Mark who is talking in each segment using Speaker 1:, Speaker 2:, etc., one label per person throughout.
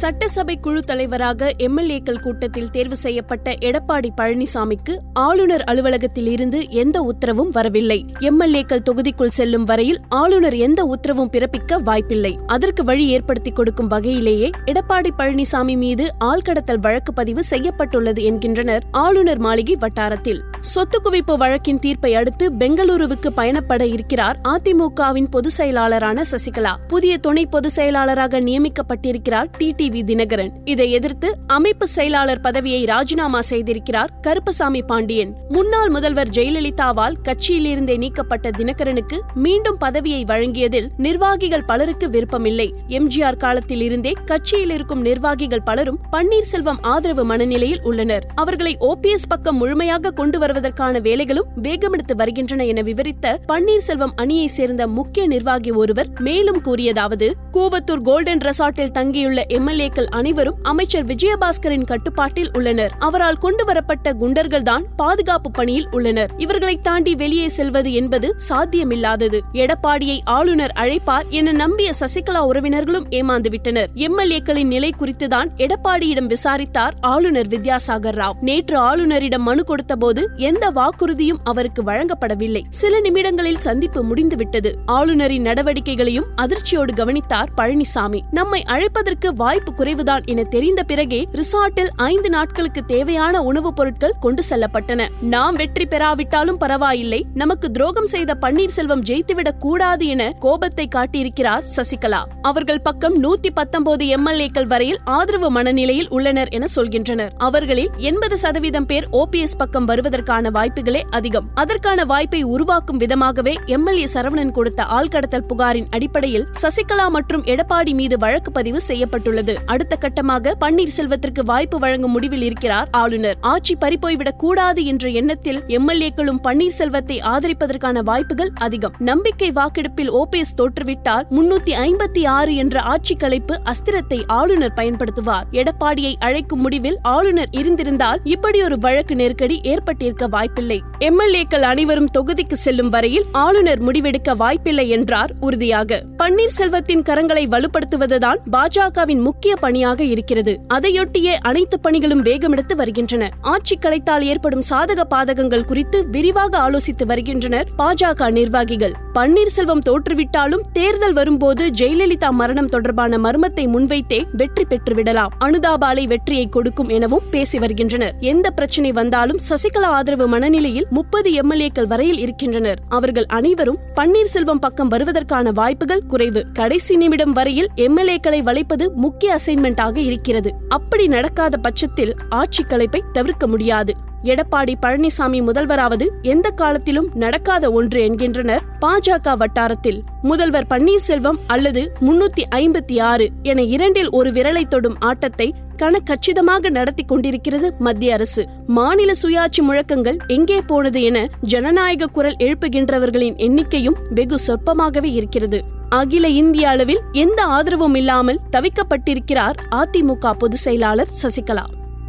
Speaker 1: சட்டசபை குழு தலைவராக எம்எல்ஏக்கள் கூட்டத்தில் தேர்வு செய்யப்பட்ட எடப்பாடி பழனிசாமிக்கு ஆளுநர் அலுவலகத்தில் இருந்து எந்த உத்தரவும் வரவில்லை. எம்எல்ஏக்கள் தொகுதிக்குள் செல்லும் வரையில் ஆளுநர் எந்த உத்தரவும் பிறப்பிக்க வாய்ப்பில்லை. அதற்கு வழி ஏற்படுத்தி கொடுக்கும் வகையிலேயே எடப்பாடி பழனிசாமி மீது ஆள்கடத்தல் வழக்கு பதிவு செய்யப்பட்டுள்ளது என்கின்றனர் ஆளுநர் மாளிகை வட்டாரத்தில். சொத்து குவிப்பு வழக்கின் தீர்ப்பை அடுத்து பெங்களூருவுக்கு பயணப்பட இருக்கிறார் அதிமுகவின் பொதுச் செயலாளரான சசிகலா. புதிய துணை பொதுச் செயலாளராக நியமிக்கப்பட்டிருக்கிறார் டிடிவி தினகரன். இதை எதிர்த்து அமைப்பு செயலாளர் பதவியை ராஜினாமா செய்திருக்கிறார் கருப்பசாமி பாண்டியன். முன்னாள் முதல்வர் ஜெயலலிதாவால் கட்சியிலிருந்தே நீக்கப்பட்ட தினகரனுக்கு மீண்டும் பதவியை வழங்கியதில் நிர்வாகிகள் பலருக்கு விருப்பமில்லை. எம்ஜிஆர் காலத்தில் இருந்தே கட்சியில் இருக்கும் நிர்வாகிகள் பலரும் பன்னீர்செல்வம் ஆதரவு மனநிலையில் உள்ளனர். அவர்களை ஓபிஎஸ் பக்கம் முழுமையாக கொண்டு வருவதற்கான வேலைகளும் வேகமெடுத்து வருகின்றன என விவரித்த பன்னீர்செல்வம் அணியை சேர்ந்த முக்கிய நிர்வாகி ஒருவர் மேலும் கூறியதாவது கூவத்தூர் கோல்டன் ரெசார்ட்டில் தங்கியுள்ள எம்எல்ஏக்கள் அனைவரும் அமைச்சர் விஜயபாஸ்கரின் கட்டுப்பாட்டில் உள்ளனர். அவரால் கொண்டு வரப்பட்ட குண்டர்கள் தான் பாதுகாப்பு பணியில் உள்ளனர். இவர்களை தாண்டி வெளியே செல்வது என்பது சாத்தியமில்லாதது. எடப்பாடியை ஆளுநர் அழைப்பார் என நம்பிய சசிகலா உறவினர்களும் ஏமாந்துவிட்டனர் எம்எல்ஏக்களின் நிலை குறித்துதான் எடப்பாடியிடம் விசாரித்தார் ஆளுநர் வித்யாசாகர் ராவ். நேற்று ஆளுநரிடம் மனு கொடுத்தபோது எந்த வாக்குறுதியும் அவருக்கு வழங்கப்படவில்லை. சில நிமிடங்களில் சந்திப்பு முடிந்துவிட்டது. ஆளுநரின் நடவடிக்கைகளையும் அதிர்ச்சியோடு கவனித்தார் பழனிசாமி. நம்மை அழைப்பதற்கு வாய்ப்பு குறைவுதான் என தெரிந்த பிறகே ரிசார்ட்டில் ஐந்து நாட்களுக்கு தேவையான உணவுப் பொருட்கள் கொண்டு செல்லப்பட்டன. நாம் வெற்றி பெறாவிட்டாலும் பரவாயில்லை. நமக்கு துரோகம் செய்த பன்னீர்செல்வம் ஜெயித்துவிடக் கூடாது என கோபத்தை காட்டியிருக்கிறார் சசிகலா. அவர்கள் பக்கம் நூத்தி பத்தொன்பது எம்எல்ஏக்கள் வரையில் ஆதரவு மனநிலையில் உள்ளனர் என சொல்கின்றனர். அவர்களில் எண்பது சதவீதம் பேர் ஓபிஎஸ் பக்கம் வருவதற்கு வருவதற்கான வாய்ப்புகளே அதிகம். அதற்கான வாய்ப்பை உருவாக்கும் விதமாகவே எம்எல்ஏ சரவணன் கொடுத்த ஆள்கடத்தல் புகாரின் அடிப்படையில் சசிகலா மற்றும் எடப்பாடி மீது வழக்கு பதிவு செய்யப்பட்டுள்ளது. அடுத்த கட்டமாக பன்னீர்செல்வத்திற்கு வாய்ப்பு வழங்கும் முடிவில் இருக்கிறார் ஆளுநர். ஆட்சி பறிப்போய்விடக் கூடாது என்ற எண்ணத்தில் எம்எல்ஏக்களும் பன்னீர்செல்வத்தை ஆதரிப்பதற்கான வாய்ப்புகள் அதிகம். நம்பிக்கை வாக்கெடுப்பில் ஓபிஎஸ் தோற்றுவிட்டால் முன்னூத்தி ஐம்பத்தி ஆறு என்ற ஆட்சி கலைப்பு அஸ்திரத்தை ஆளுநர் பயன்படுத்துவார். எடப்பாடியை அழைக்கும் முடிவில் ஆளுநர் இருந்திருந்தால் இப்படி ஒரு வழக்கு நெருக்கடி ஏற்பட்டிருக்க வாய்ப்பில்லை. எம்எல்ஏக்கள் அனைவரும் தொகுதிக்கு செல்லும் வரையில் ஆளுநர் முடிவெடுக்க வாய்ப்பில்லை என்றார் உறுதியாக. பன்னீர்செல்வத்தின் கரங்களை வலுப்படுத்துவதுதான் பாஜகவின் முக்கிய பணியாக இருக்கிறது. அதையொட்டியே அனைத்து பணிகளும் வேகமெடுத்து வருகின்றன. ஆட்சி கலைத்தால் ஏற்படும் சாதக பாதகங்கள் குறித்து விரிவாக ஆலோசித்து வருகின்றனர் பாஜக நிர்வாகிகள். பன்னீர்செல்வம் தோற்றுவிட்டாலும் தேர்தல் வரும்போது ஜெயலலிதா மரணம் தொடர்பான மர்மத்தை முன்வைத்தே வெற்றி பெற்றுவிடலாம். அனுதாபாலை வெற்றியை கொடுக்கும் எனவும் பேசி வருகின்றனர். எந்த பிரச்சனை வந்தாலும் சசிகலா ஆதரவு மனநிலையில் முப்பது எம்எல்ஏக்கள் வரையில் இருக்கின்றனர். அவர்கள் அனைவரும் பன்னீர்செல்வம் பக்கம் வருவதற்கான வாய்ப்புகள் குறைவு. கடைசி நிமிடம் வரையில் எம்எல்ஏக்களை வளைப்பது முக்கிய அசைன்மெண்டாக இருக்கிறது. அப்படி நடக்காத பட்சத்தில் ஆட்சி கலைப்பை தவிர்க்க முடியாது. எடப்பாடி பழனிசாமி முதல்வராவது எந்த காலத்திலும் நடக்காத ஒன்று என்கின்றனர் பாஜக வட்டாரத்தில். முதல்வர் பன்னீர்செல்வம் அல்லது முன்னூத்தி ஐம்பத்தி ஆறு என இரண்டில் ஒரு விரலை தொடும் ஆட்டத்தை கணக்கச்சிதமாக நடத்தி கொண்டிருக்கிறது மத்திய அரசு. மாநில சுயாட்சி முழக்கங்கள் எங்கே போனது என ஜனநாயக குரல் எழுப்புகின்றவர்களின் எண்ணிக்கையும் வெகு சொற்பமாகவே இருக்கிறது. அகில இந்திய அளவில் எந்த ஆதரவும் இல்லாமல் தவிக்கப்பட்டிருக்கிறார் அதிமுக பொதுச் செயலாளர் சசிகலா.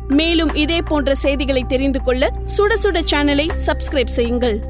Speaker 1: மேலும் இதே போன்ற செய்திகளை தெரிந்து கொள்ள சுட சுட சேனலை சப்ஸ்கிரைப் செய்யுங்கள்.